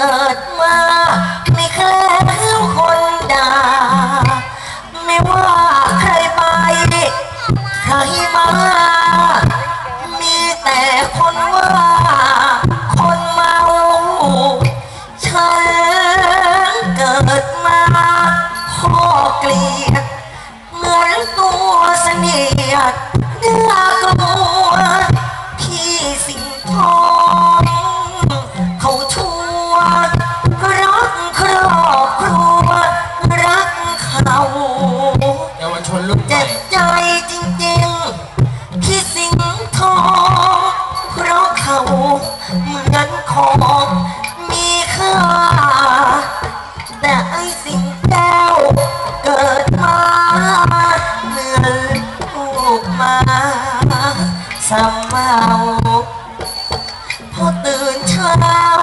กิดมา ไม่เคยเข้คนด่า ไม่ว่าใครไปใครมา มีแต่คนว่า คนเมา ฉันเกิดมาพ่อเกลียด ชนลูกใเจ็บใจจริงๆที่สิงโตเพราะเขาเหมือนของมีค่า แต่ไอ้สิงแก้วเกิดมาเหมือนลูกมาสำเมาพอตื่นเช้า